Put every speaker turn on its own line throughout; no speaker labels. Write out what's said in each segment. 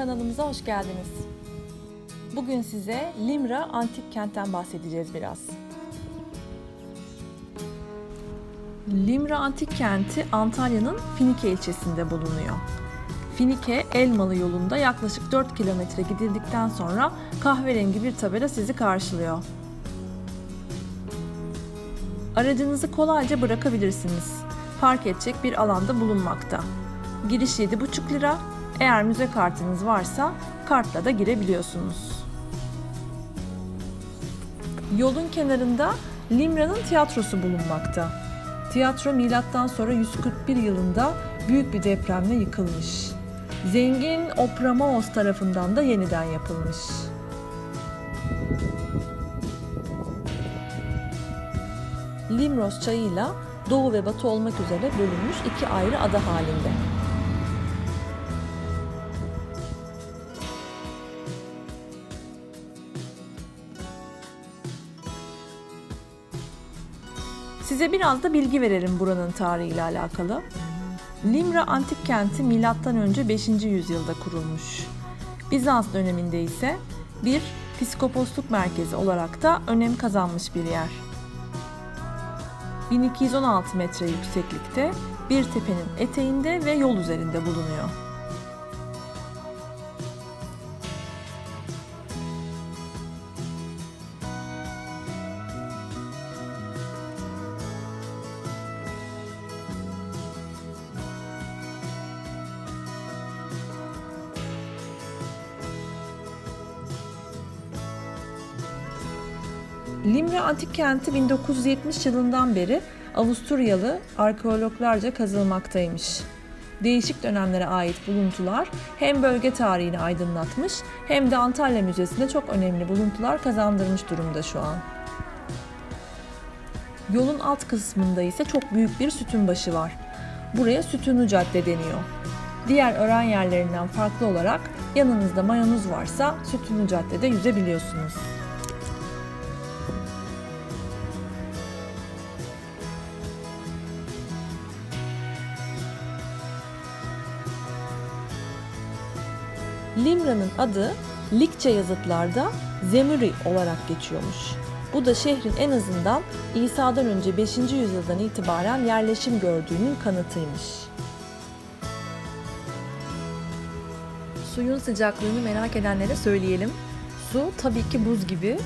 Kanalımıza hoş geldiniz. Bugün size Limra Antik Kent'ten bahsedeceğiz biraz. Limra Antik Kenti Antalya'nın Finike ilçesinde bulunuyor. Finike Elmalı yolunda yaklaşık 4 kilometre gidildikten sonra kahverengi bir tabela sizi karşılıyor. Aracınızı kolayca bırakabilirsiniz. Park edecek bir alanda bulunmakta. Giriş 7,5 lira. Eğer müze kartınız varsa kartla da girebiliyorsunuz. Yolun kenarında Limra'nın tiyatrosu bulunmakta. Tiyatro milattan sonra 141 yılında büyük bir depremle yıkılmış. Zengin Opramaos tarafından da yeniden yapılmış. Limros çayıyla doğu ve batı olmak üzere bölünmüş iki ayrı ada halinde. Size biraz da bilgi verelim buranın tarihiyle alakalı. Limra antik kenti M.Ö. 5. yüzyılda kurulmuş. Bizans döneminde ise bir piskoposluk merkezi olarak da önem kazanmış bir yer. 1216 metre yükseklikte bir tepenin eteğinde ve yol üzerinde bulunuyor. Limra Antik Kenti 1970 yılından beri Avusturyalı arkeologlarca kazılmaktaymış. Değişik dönemlere ait buluntular hem bölge tarihini aydınlatmış hem de Antalya Müzesi'ne çok önemli buluntular kazandırmış durumda şu an. Yolun alt kısmında ise çok büyük bir sütun başı var. Buraya Sütunlu Cadde deniyor. Diğer öğren yerlerinden farklı olarak yanınızda mayonuz varsa Sütunlu Cadde'de yüzebiliyorsunuz. Limra'nın adı Likçe yazıtlarda Zemuri olarak geçiyormuş. Bu da şehrin en azından İsa'dan önce 5. yüzyıldan itibaren yerleşim gördüğünün kanıtıymış. Suyun sıcaklığını merak edenlere söyleyelim. Su tabii ki buz gibi.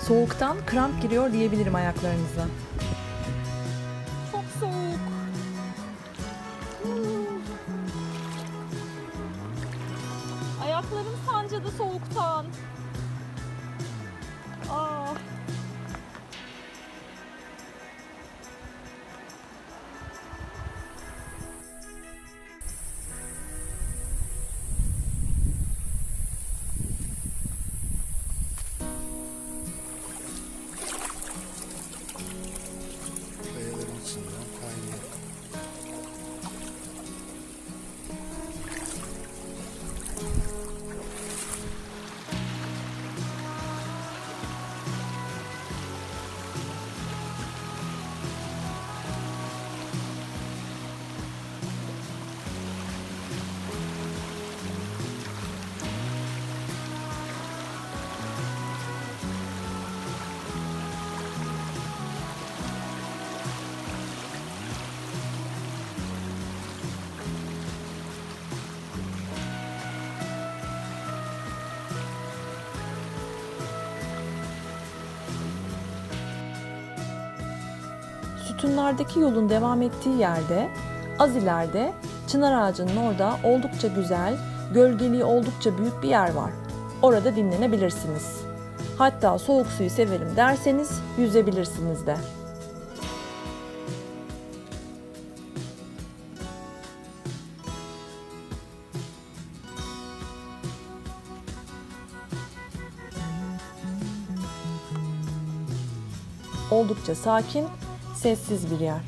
Soğuktan kramp giriyor diyebilirim ayaklarınıza. Sütunlardaki yolun devam ettiği yerde, az ileride çınar ağacının orada oldukça güzel, gölgeliği oldukça büyük bir yer var. Orada dinlenebilirsiniz. Hatta soğuk suyu severim derseniz yüzebilirsiniz de. Oldukça sakin, sessiz bir yer.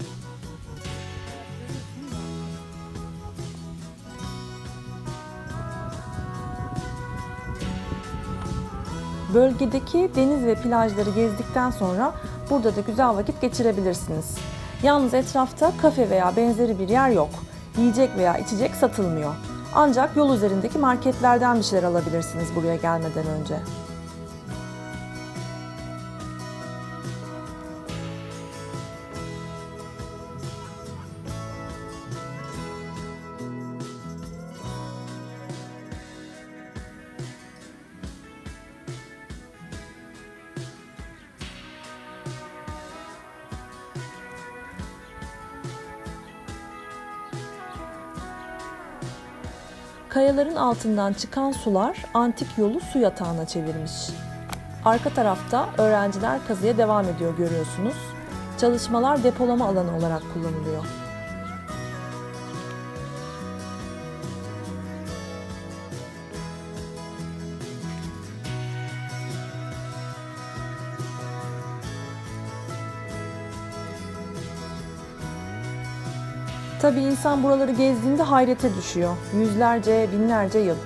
Bölgedeki deniz ve plajları gezdikten sonra burada da güzel vakit geçirebilirsiniz. Yalnız etrafta kafe veya benzeri bir yer yok. Yiyecek veya içecek satılmıyor. Ancak yol üzerindeki marketlerden bir şeyler alabilirsiniz buraya gelmeden önce. Kayaların altından çıkan sular antik yolu su yatağına çevirmiş. Arka tarafta öğrenciler kazıya devam ediyor görüyorsunuz. Çalışmalar depolama alanı olarak kullanılıyor. Tabii insan buraları gezdiğinde hayrete düşüyor. Yüzlerce, binlerce yıl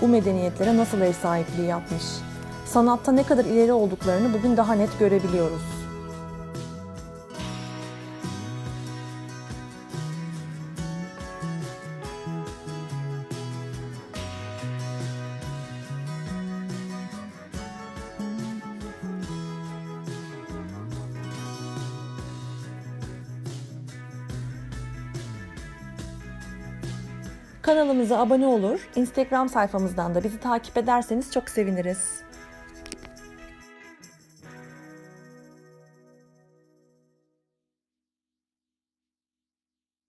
bu medeniyetlere nasıl ev sahipliği yapmış. Sanatta ne kadar ileri olduklarını bugün daha net görebiliyoruz. Kanalımıza abone olur, Instagram sayfamızdan da bizi takip ederseniz çok seviniriz.